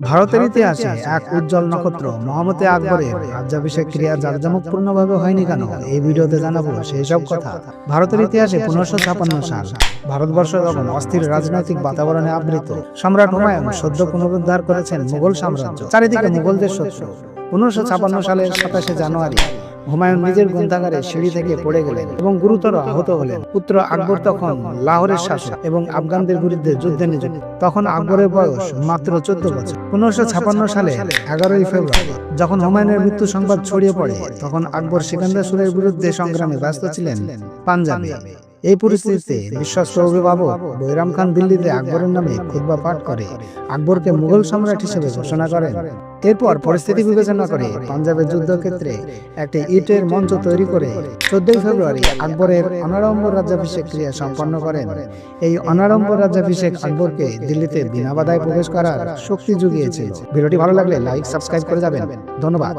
ভারতের ইতিহাসে এক উজ্জ্বল নক্ষত্র মোহাম্মদ আকবরের রাজ্যাভিষেক ক্রিয়া জাঁকজমকপূর্ণভাবে হয়নি কেন? এই ভিডিওতে জানাব সেই সব কথা। ভারতের ইতিহাসে পনেরোশো ছাপান্ন সাল। ভারতবর্ষ যখন অস্থির রাজনৈতিক বাতাবরণে আবৃত সম্রাট হুমায়ুন সদ্য পুনরুদ্ধার করেছেন মুঘল সাম্রাজ্য। চারিদিকে মুঘলদের শত্রু। পনেরোশো ছাপান্ন সালের সাতাশে জানুয়ারি হুমায়ুন নিজের গ্রন্থাগারে সিঁড়ি থেকে পড়ে গেলেন এবং গুরুতর আহত হলেন। পুত্র আকবর তখন লাহোরের শাসক এবং আফগানদের বিরুদ্ধে যুদ্ধে নিযুক্ত। তখন আকবরের বয়স মাত্র চোদ্দ বছর। পনেরোশো ছাপান্ন সালে এগারোই ফেব্রুয়ারি যখন হুমায়ুনের মৃত্যু সংবাদ ছড়িয়ে পড়ে তখন আকবর সিকান্দার সুরের বিরুদ্ধে সংগ্রামে ব্যস্ত ছিলেন পাঞ্জাবে। এই পরিস্থিতিতে বিশ্বস্ত অভিভাবক বৈরাম খান দিল্লিতে আকবরের নামে খুতবা পাঠ করে আকবরকে মুঘল সম্রাট হিসেবে ঘোষণা করেন। এরপর পরিস্থিতি বিবেচনা করে পাঞ্জাবের যুদ্ধক্ষেত্রে একটি ইটের মঞ্চ তৈরি করে চোদ্দই ফেব্রুয়ারি আকবরের অনাড়ম্বর রাজ্যাভিষেক ক্রিয়া সম্পন্ন করেন। এই অনাড়ম্বর রাজ্যাভিষেক আকবরকে দিল্লিতে বিনা বাধায় প্রবেশ করার শক্তি জুগিয়েছিল ভিডিওটি ভালো লাগলে লাইক সাবস্ক্রাইব করে যাবেন। ধন্যবাদ।